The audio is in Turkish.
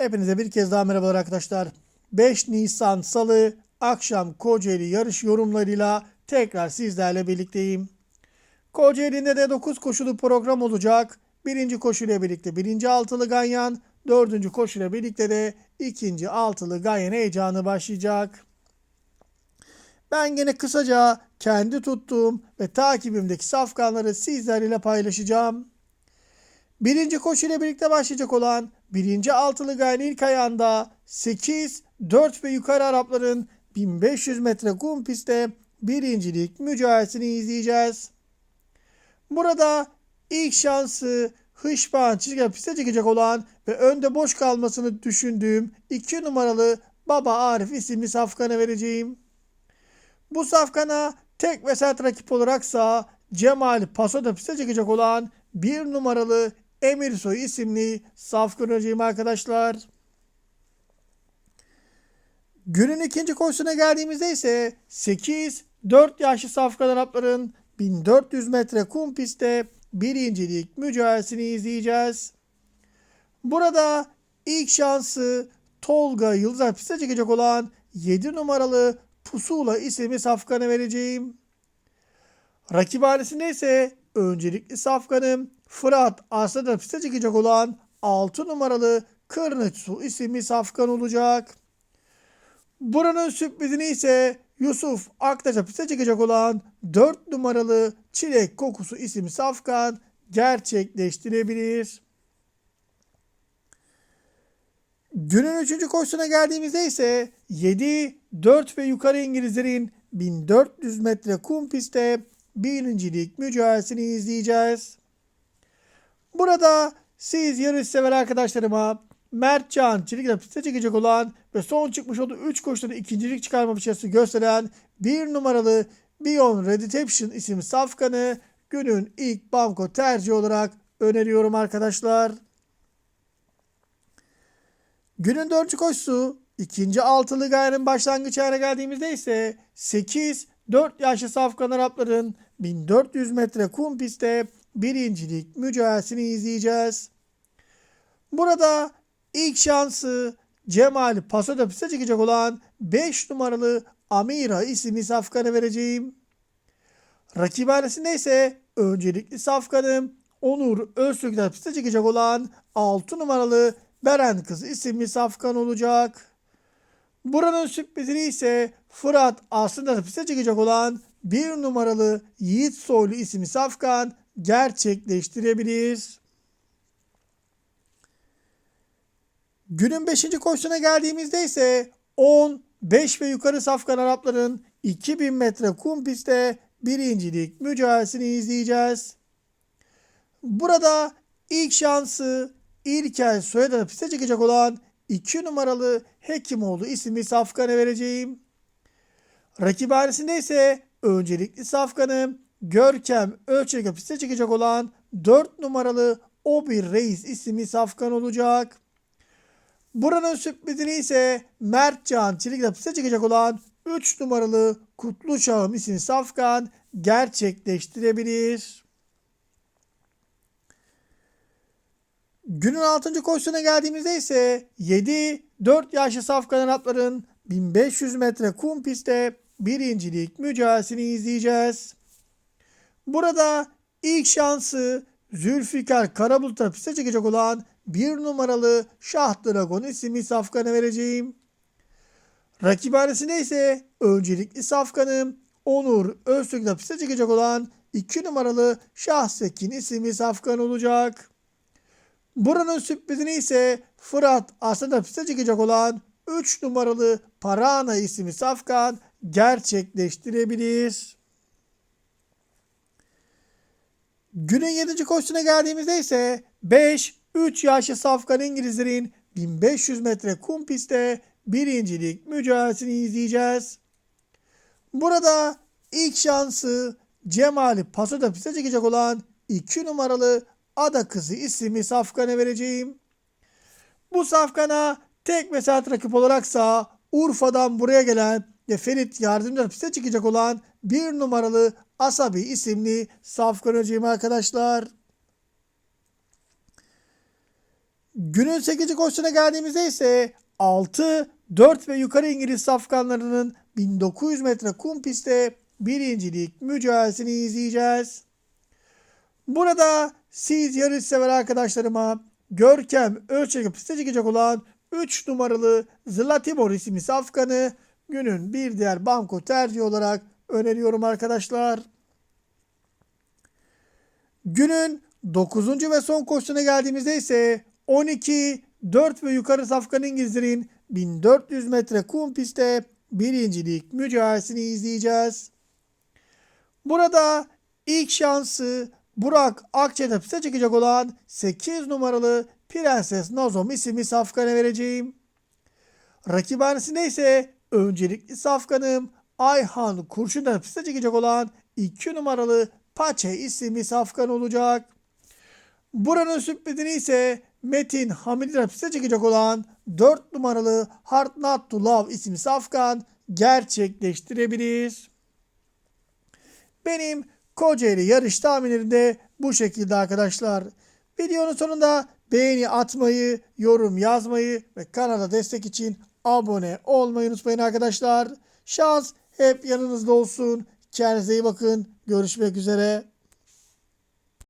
Hepinize bir kez daha merhabalar arkadaşlar. 5 Nisan Salı akşam Kocaeli yarış yorumlarıyla tekrar sizlerle birlikteyim. Kocaeli'nde de 9 koşulu program olacak. Birinci koşuyla birlikte birinci altılı ganyan, dördüncü koşuyla birlikte de ikinci altılı ganyan heyecanı başlayacak. Ben gene kısaca kendi tuttuğum ve takibimdeki safkanları sizlerle paylaşacağım. Birinci koşu ile birlikte başlayacak olan birinci altılı gayen ilk ayağında 8, 4 ve yukarı Arapların 1500 metre kum pistte birincilik mücadelesini izleyeceğiz. Burada ilk şansı Hışban çizgi piste çekecek olan ve önde boş kalmasını düşündüğüm 2 numaralı Baba Arif isimli safkana vereceğim. Bu safkana tek ve sert rakip olaraksa Cemal Paso'da piste çekecek olan 1 numaralı Emirsoy isimli safkan önceyim arkadaşlar. Günün ikinci koşusuna geldiğimizde ise 8 4 yaşlı safkan Arapların 1400 metre kum pistte birincilik mücadelesini izleyeceğiz. Burada ilk şansı Tolga Yıldız piste çekecek olan 7 numaralı Pusula isimli safkanı vereceğim. Rakip ailesinde ise öncelikli safkanım Fırat Arslan'a piste çıkacak olan 6 numaralı Kırnıçsu isimli safkan olacak. Buranın sürprizini ise Yusuf Aktaş'a piste çıkacak olan 4 numaralı Çilek Kokusu isimli safkan gerçekleştirebilir. Günün 3. koşusuna geldiğimizde ise 7, 4 ve yukarı İngilizlerin 1400 metre kum pistte birincilik mücadelesini izleyeceğiz. Burada siz yarış sever arkadaşlarıma Mertcan Çelik'le piste çekecek olan ve son çıkmış olduğu 3 koşuda ikincilik çıkarma başarısı gösteren bir numaralı Beyond Redemption isimli safkanı günün ilk banko tercihi olarak öneriyorum arkadaşlar. Günün dördüncü koşusu ikinci altılı gayenin başlangıç ayına geldiğimizde ise 8 4 yaşlı safkan Arapların 1400 metre kum pistte birincilik mücadelesini izleyeceğiz. Burada ilk şansı Cemal Paso'da piste çekecek olan 5 numaralı Amira isimli safkanı vereceğim. Rakibhanesinde ise öncelikli safkanım Onur Öztürk'ten piste çekecek olan 6 numaralı Beren Kız isimli safkan olacak. Buranın sürprizini ise Fırat aslında piste çekecek olan 1 numaralı Yiğit Soylu isimli safkan gerçekleştirebilir. Günün 5. koşusuna geldiğimizde ise 10, 5 ve yukarı safkan Arapların 2000 metre kum pistte birincilik mücadelesini izleyeceğiz. Burada ilk şansı İlkel soyadını piste çekecek olan 2 numaralı Hekimoğlu isimli safkanı vereceğim. Rakip hanesinde ise öncelikli safkanım Görkem Ölçek'e piste çekecek olan 4 numaralı Obir Reis isimli safkan olacak. Buranın sürprizini ise Mertcan Çelik'le piste çekecek olan 3 numaralı Kutlu Şahım isimli safkan gerçekleştirebilir. Günün 6. koşusuna geldiğimizde ise 7 4 yaşlı safkan atların 1500 metre kum pistte birincilik mücadelesini izleyeceğiz. Burada ilk şansı Zülfikar Karabulut'a piste çekecek olan bir numaralı Şah Dragon isimli safkanı vereceğim. Rakibhanesinde ise öncelikli safkanım Onur Öztürk'le piste çekecek olan 2 numaralı Şah Sekin isimli safkan olacak. Buranın sürprizini ise Fırat aslında piste çekecek olan 3 numaralı Parana isimli safkan gerçekleştirebilir. Günün 7. koşusuna geldiğimizde ise 5 3 yaşlı safkan İngilizlerin 1500 metre kum pistte birincilik mücadelesini izleyeceğiz. Burada ilk şansı Cemal'i Paso'da piste çekecek olan 2 numaralı Ada Kızı isimli safkanı vereceğim. Bu safkana tek ve rakip olaraksa Urfa'dan buraya gelen ve yardımcı piste çıkacak olan bir numaralı Asabi isimli safkan hocayım arkadaşlar. Günün 8. koşusuna geldiğimizde ise 6, 4 ve yukarı İngiliz safkanlarının 1900 metre kum pistte birincilik mücadelesini izleyeceğiz. Burada siz yarış sever arkadaşlarıma Görkem ölçekli piste çıkacak olan 3 numaralı Zlatibor isimli safkanı günün bir diğer banko tercihi olarak öneriyorum arkadaşlar. Günün 9. ve son koşusuna geldiğimizde ise 12, 4 ve yukarı safkan İngilizlerin 1400 metre kum pistte birincilik mücadelesini izleyeceğiz. Burada ilk şansı Burak Akçe'de piste çıkacak olan 8 numaralı Prenses Nazom isimli safkanı vereceğim. Rakibhanesinde ise öncelikli safkanım Ayhan Kurşun'da piste çıkacak olan 2 numaralı Paçe isimli safkan olacak. Buranın sürprizini ise Metin Hamid'in piste çıkacak olan 4 numaralı Hard Not to Love isimli safkan gerçekleştirebilir. Benim Kocaeli yarış tahminlerim de bu şekilde arkadaşlar. Videonun sonunda beğeni atmayı, yorum yazmayı ve kanala destek için abone olmayı unutmayın arkadaşlar. Şans hep yanınızda olsun. Kendinize iyi bakın. Görüşmek üzere.